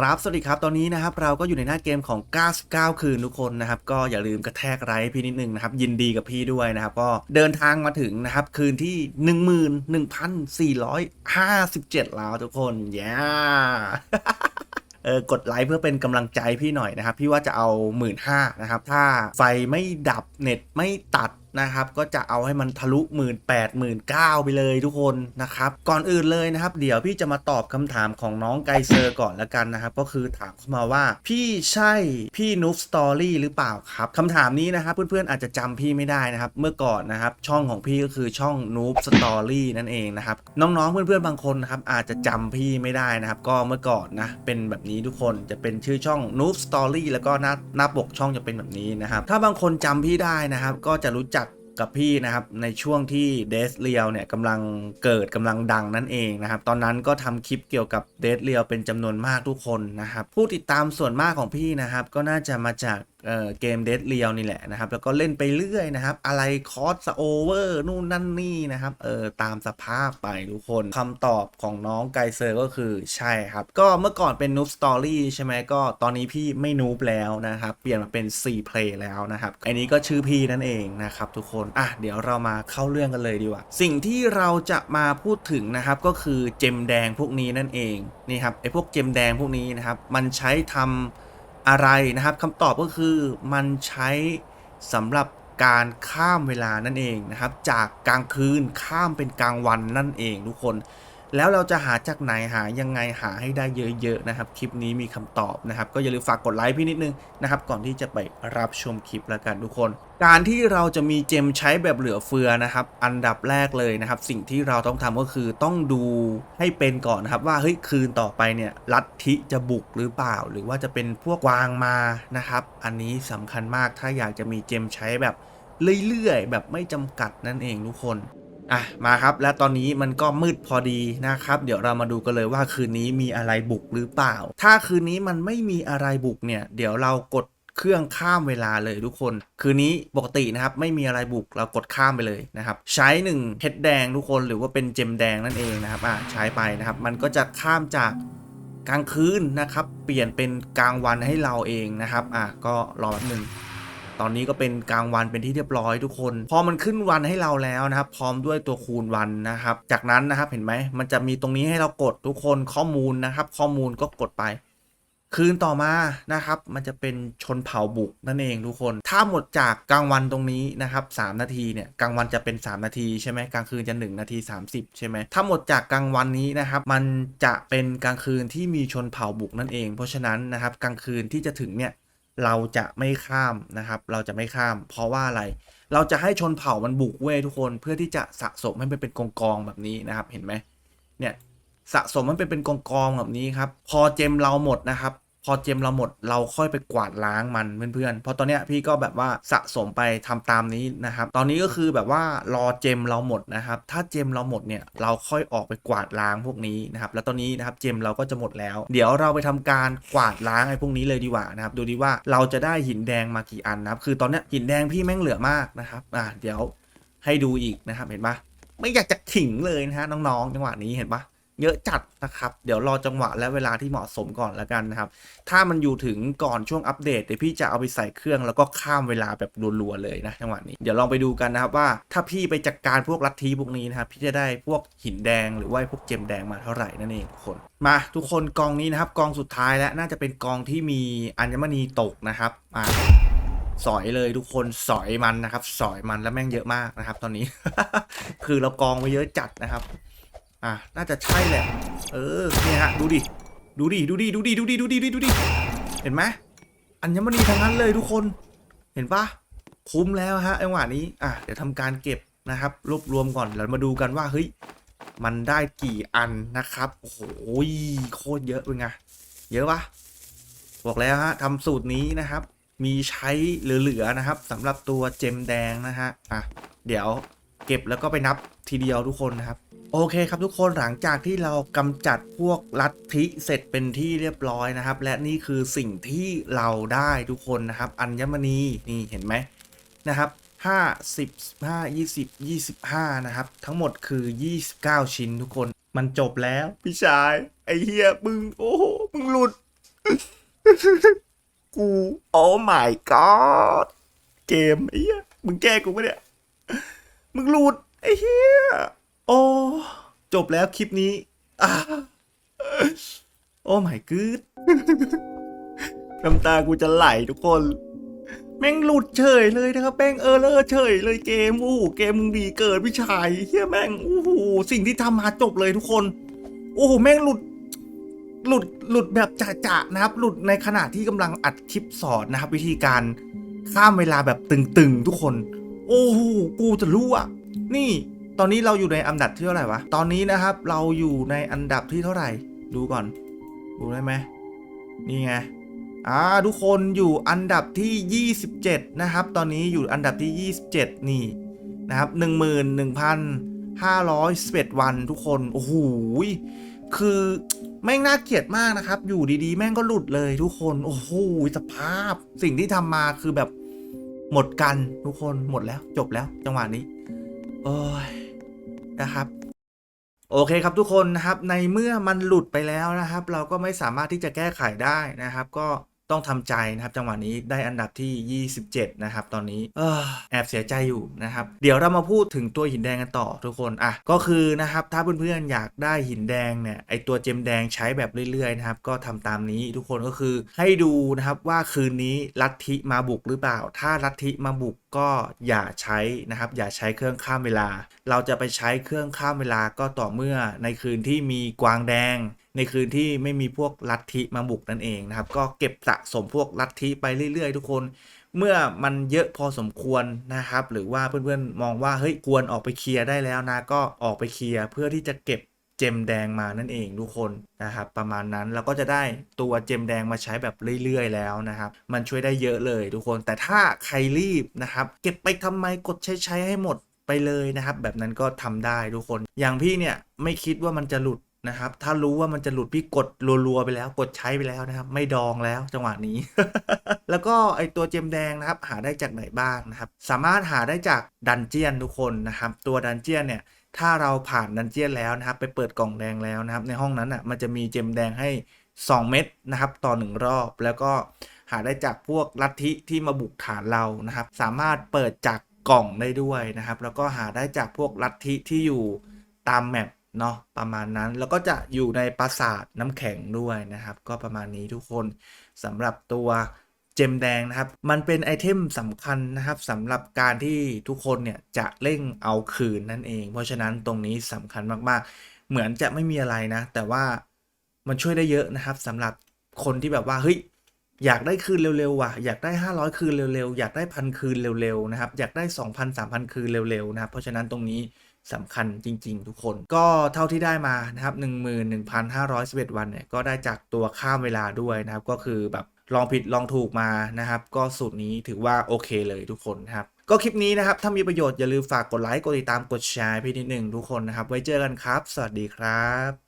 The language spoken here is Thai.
ครับสวัสดีครับ ตอนนี้นะครับเราก็อยู่ในหน้าเกมของ 99 คืนทุกคนนะครับ ก็อย่าลืมกระแทกไลค์พี่นิดนึงนะครับ ยินดีกับพี่ด้วยนะครับ ก็เดินทางมาถึงนะครับ คืนที่ 11,457 แล้วทุกคนย้เออกดไลค์เพื่อเป็นกำลังใจพี่หน่อยนะครับ พี่ว่าจะเอา 1 5ื่นนะครับ ถ้าไฟไม่ดับเน็ตไม่ตัด นะครับ ก็จะเอาให้มันทะลุ1 8 0 0 0 0 9ไปเลยทุกคนนะครับ ก่อนอื่นเลยนะครับ เดี๋ยวพี่จะมาตอบคำถามของน้องไกเซอร์ก่อนละกันนะครับ ก็คือถามเข้ามาว่า พี่ใช่พี่นูฟสตอรี่หรือเปล่าครับคำถามนี้นะครับ เพื่อนๆอาจจะจำพี่ไม่ได้นะครับ เมื่อก่อนนะครับ ช่องของพี่ก็คือช่องนูฟสตอรี่นั่นเองนะครับน้องๆเพื่อนๆบางคนนะครับอาจจะจำพี่ไม่ได้นะครับ ก็เมื่อก่อนนะเป็นแบบนี้ทุกคนจะเป็นชื่อช่อง Noob Story แล้วก็หน้าหน้าปกช่องจะเป็นแบบนี้นะครับถ้าบางคนจำพี่ได้นะครับ ก็จะรู้จัก กับพี่นะครับในช่วงที่เดสเรียลเนี่ยกำลังเกิดกำลังดังนั่นเองนะครับ ตอนนั้นก็ทำคลิปเกี่ยวกับเดสเรียลเป็นจำนวนมากทุกคนนะครับ ผู้ติดตามส่วนมากของพี่นะครับ ก็น่าจะมาจาก เเกมเดสเรียลนี่แหละนะครับ แล้วก็เล่นไปเรื่อยนะครับ อะไรคอสโอเวอร์นู่นนั่นนี่นะครับ เออตามสภาพไปทุกคนคำตอบของน้องไกเซอร์ก็คือใช่ครับ ก็เมื่อก่อนเป็นนูบสตอรี่ใช่ไหมก็ตอนนี้พี่ไม่นูบแล้วนะครับ เปลี่ยนมาเป็น4 play แล้วนะครับ อันนี้ก็ชื่อพี่นั่นเองนะครับทุกคน อะ เดี๋ยวเรามาเข้าเรื่องกันเลยดีกว่า สิ่งที่เราจะมาพูดถึงนะครับก็คือเจมแดงพวกนี้นั่นเองนี่ครับไอพวกเจมแดงพวกนี้นะครับมันใช้ทำ อะไรนะครับคำตอบก็คือมันใช้สำหรับการข้ามเวลานั่นเองนะครับ จากกลางคืนข้ามเป็นกลางวันนั่นเองทุกคน แล้วเราจะหาจากไหนหายังไงหาให้ได้เยอะๆนะครับ คลิปนี้มีคำตอบนะครับ ก็อย่าลืมฝากกดไลค์พี่นิดนึงนะครับ ก่อนที่จะไปรับชมคลิปแล้วกันทุกคน การที่เราจะมีเจมใช้แบบเหลือเฟือนะครับ อันดับแรกเลยนะครับ สิ่งที่เราต้องทำก็คือต้องดูให้เป็นก่อนนะครับ ว่าเฮ้ยคืนต่อไปเนี่ยลัทธิจะบุกหรือเปล่า หรือว่าจะเป็นพวกวางมานะครับ อันนี้สำคัญมากถ้าอยากจะมีเจมใช้แบบเรื่อยๆแบบไม่จำกัดนั่นเองทุกคน อะมาครับ และตอนนี้มันก็มืดพอดีนะครับ เดี๋ยวเรามาดูกันเลยว่าคืนนี้มีอะไรบุกหรือเปล่า ถ้าคืนนี้มันไม่มีอะไรบุกเนี่ย เดี๋ยวเรากดเครื่องข้ามเวลาเลยทุกคน คืนนี้ปกตินะครับ ไม่มีอะไรบุกเรากดข้ามไปเลยนะครับ ใช้1เพชรแดงทุกคนหรือว่าเป็นเจมแดงนั่นเองนะครับอะใช้ไปนะครับ มันก็จะข้ามจากกลางคืนนะครับ เปลี่ยนเป็นกลางวันให้เราเองนะครับอะก็รอแป๊บหนึง ตอนนี้ก็เป็นกลางวันเป็นที่เรียบร้อยทุกคน พอมันขึ้นวันให้เราแล้วนะครับ พร้อมด้วยตัวคูณวันนะครับ จากนั้นนะครับเห็นไหมมันจะมีตรงนี้ให้เรากดทุกคนข้อมูลนะครับ ข้อมูลก็กดไป คืนต่อมานะครับ มันจะเป็นชนเผ่าบุกนั่นเองทุกคน ถ้าหมดจากกลางวันตรงนี้นะครับ3นาทีเนี่ยกลางวันจะเป็น 3 นาทีใช่ไหมกลางคืนจะ 1 นาที 30 ใช่ไหมถ้าหมดจากกลางวันนี้นะครับ มันจะเป็นกลางคืนที่มีชนเผ่าบุกนั่นเอง เพราะฉะนั้นนะครับกลางคืนที่จะถึงเนี่ย เราจะไม่ข้ามนะครับ เราจะไม่ข้าม เพราะว่าอะไร เราจะให้ชนเผ่ามันบุกเว้ยทุกคนเพื่อที่จะสะสมให้มันเป็นกองกองแบบนี้นะครับ เห็นไหมเนี่ยสะสมมันเป็นเป็นกองกองแบบนี้ครับ พอเจมเราหมดนะครับ พอเจมเราหมดเราค่อยไปกวาดล้างมันเพื่อนๆ เพราะตอนเนี้ยพี่ก็แบบว่าสะสมไปทำตามนี้นะครับ ตอนนี้ก็คือแบบว่ารอเจมเราหมดนะครับ ถ้าเจมเราหมดเนี่ยเราค่อยออกไปกวาดล้างพวกนี้นะครับ แล้วตอนนี้นะครับเจมเราก็จะหมดแล้ว เดี๋ยวเราไปทำการกวาดล้างไอ้พวกนี้เลยดีกว่านะครับ ดูดีว่าเราจะได้หินแดงมากี่อันนะครับ คือตอนเนี้ยหินแดงพี่แม่งเหลือมากนะครับ อ่าเดี๋ยวให้ดูอีกนะครับ เห็นปะไม่อยากจะขิงเลยนะฮะน้องๆจังหวะนี้เห็นปะ เยอะจัดนะครับ เดี๋ยวรอจังหวะและเวลาที่เหมาะสมก่อนแล้วกันนะครับ ถ้ามันอยู่ถึงก่อนช่วงอัปเดตเดี๋ยวพี่จะเอาไปใส่เครื่องแล้วก็ข้ามเวลาแบบรัวๆเลยนะจังหวะนี้เดี๋ยวลองไปดูกันนะครับว่าถ้าพี่ไปจัดการพวกลัทธิพวกนี้นะครับพี่จะได้พวกหินแดงหรือว่าพวกเจมแดงมาเท่าไหร่นั่นเองทุกคนมาทุกคนกองนี้นะครับกองสุดท้ายแล้วน่าจะเป็นกองที่มีอัญมณีตกนะครับอ่าสอยเลยทุกคนสอยมันนะครับ สอยมันแล้วแม่งเยอะมากนะครับ ตอนนี้ คือเรากองไว้เยอะจัดนะครับ่ะน่าจะใช่แหละ เออเนี่ยฮะดูดิ ดูดิ ดูดิ ดูดิ ดูดิ ดูดิ ดูดิ เห็นไหมอัญมณีทั้งนั้นเลยทุกคน เห็นปะคุ้มแล้วฮะจังหวะนี้ อะ เดี๋ยวทำการเก็บนะครับ รวบรวมก่อน แล้วมาดูกันว่า เฮ้ย มันได้กี่อันนะครับ โอ้โห โคตรเยอะเป็นไง เยอะปะบอกแล้วฮะทำสูตรนี้นะครับ มีใช้เหลือๆนะครับสำหรับตัวเจมแดงนะฮะ อะ เดี๋ยวเก็บแล้วก็ไปนับทีเดียวทุกคนนะครับ โอเคครับทุกคนหลังจากที่เรากำจัดพวกลัทธิเสร็จเป็นที่เรียบร้อยนะครับ และนี่คือสิ่งที่เราได้ทุกคนนะครับ อัญมณีนี่เห็นไหมนะครับ5 10 5 20 25 นะครับ ทั้งหมดคือ 29 ชิ้นทุกคนมันจบแล้ว พี่ชาย ไอ้เฮียมึง โอ้โหมึงหลุด กูโอ้ my god เกมไอ้เหี้ยมึงแก้กูปะเนี่ย มึงหลุด ไอ้เหี้ย โอ้ จบแล้วคลิปนี้อ่าโอ้ my god น้ำตากูจะไหลทุกคน แม่งหลุดเฉยเลยนะครับแม่งเออเลอร์เฉยเลยเกมโอ้โหเกมมึงดีเกินพี่ชายเฮียแม่งโอ้โหสิ่งที่ทำมาจบเลยทุกคนโอ้โหแม่งหลุดหลุดหลุดแบบจะๆนะครับ หลุดในขณะที่กำลังอัดคลิปสอนนะครับ วิธีการข้ามเวลาแบบตึงๆทุกคน โอ้โหกูจะรู้อะนี่ ตอนนี้เราอยู่ในอันดับที่เท่าไหร่วะ ตอนนี้นะครับเราอยู่ในอันดับที่เท่าไหร่ ดูก่อน ดูได้ไหมนี่ไงอ่าทุกคนอยู่อันดับที่ 27 นะครับ ตอนนี้อยู่อันดับที่ 27 นี่นะครับ 11,511 วันทุกคน โอ้โห คือแม่งน่าเกลียดมากนะครับ อยู่ดีๆ แม่งก็หลุดเลยทุกคน โอ้โห สภาพ สิ่งที่ทำมาคือแบบหมดกันทุกคน หมดแล้ว จบแล้ว จังหวะนี้ โอ้ย นะครับโอเคครับทุกคนนะครับในเมื่อมันหลุดไปแล้วนะครับ เราก็ไม่สามารถที่จะแก้ไขได้นะครับ ก็ ต้องทำใจนะครับจังหวะนี้ได้อันดับที่ 27 นะครับ ตอนนี้อแอบเสียใจอยู่นะครับ เดี๋ยวเรามาพูดถึงตัวหินแดงกันต่อทุกคนอะก็คือนะครับถ้าเพื่อนๆอยากได้หินแดงเนี่ยไอตัวเจมแดงใช้แบบเรื่อยๆนะครับก็ทำตามนี้ทุกคนก็คือให้ดูนะครับว่าคืนนี้ลัทธิมาบุกหรือเปล่า ถ้าลัทธิมาบุกก็อย่าใช้นะครับอย่าใช้เครื่องข้ามเวลา เราจะไปใช้เครื่องข้ามเวลาก็ต่อเมื่อในคืนที่มีกวางแดง ในคืนที่ไม่มีพวกลัทธิมาบุกนั่นเองนะครับ ก็เก็บสะสมพวกลัทธิไปเรื่อยๆ ทุกคน เมื่อมันเยอะพอสมควรนะครับ หรือว่าเพื่อนๆมองว่าเฮ้ยควรออกไปเคลียร์ได้แล้วนะก็ออกไปเคลียร์เพื่อที่จะเก็บเจมแดงมานั่นเองทุกคนนะครับประมาณนั้นเราก็จะได้ตัวเจมแดงมาใช้แบบเรื่อยๆ แล้วนะครับ มันช่วยได้เยอะเลยทุกคน แต่ถ้าใครรีบนะครับเก็บไปทำไมกดใช้ใช้ให้หมดไปเลยนะครับ แบบนั้นก็ทำได้ทุกคน อย่างพี่เนี่ยไม่คิดว่ามันจะหลุด นะครับ ถ้ารู้ว่ามันจะหลุดพี่กดรัวๆไปแล้ว กดใช้ไปแล้วนะครับ ไม่ดองแล้วจังหวะนี้ แล้วก็ไอตัวเจมแดงนะครับ หาได้จากไหนบ้างนะครับ สามารถหาได้จากดันเจียนทุกคนนะครับ ตัวดันเจียนเนี่ยถ้าเราผ่านดันเจียนแล้วนะครับ ไปเปิดกล่องแดงแล้วนะครับ ในห้องนั้นอะมันจะมีเจมแดงให้ 2 เม็ดนะครับ ต่อ 1 รอบแล้วก็หาได้จากพวกลัทธิที่มาบุกฐานเรานะครับ สามารถเปิดจากกล่องได้ด้วยนะครับ แล้วก็หาได้จากพวกลัทธิที่อยู่ตามแมป เนาะประมาณนั้นแล้วก็จะอยู่ในปราสาทน้ำแข็งด้วยนะครับ ก็ประมาณนี้ทุกคนสำหรับตัวเจมแดงนะครับ มันเป็นไอเทมสำคัญนะครับสำหรับการที่ทุกคนเนี่ยจะเร่งเอาคืนนั่นเอง เพราะฉะนั้นตรงนี้สำคัญมากๆ เหมือนจะไม่มีอะไรนะ แต่ว่ามันช่วยได้เยอะนะครับสำหรับคนที่แบบว่าเฮ้ยอยากได้คืนเร็วๆว่ะอยากได้ 500 คืนเร็วๆ อยากได้พันคืนเร็วๆนะครับอยากได้ 2,000 3,000 คืนเร็วๆนะครับเพราะฉะนั้นตรงนี้ สำคัญจริง ๆ ทุกคน ก็เท่าที่ได้มานะครับ11,511 วันเนี่ยก็ได้จากตัวข้ามเวลาด้วยนะครับ ก็คือแบบลองผิดลองถูกมานะครับ ก็สูตรนี้ถือว่าโอเคเลยทุกคนนะครับก็คลิปนี้นะครับ ถ้ามีประโยชน์อย่าลืมฝากกดไลค์ กดติดตามกดแชร์พี่นิดหนึ่งทุกคนนะครับ ไว้เจอกันครับ สวัสดีครับ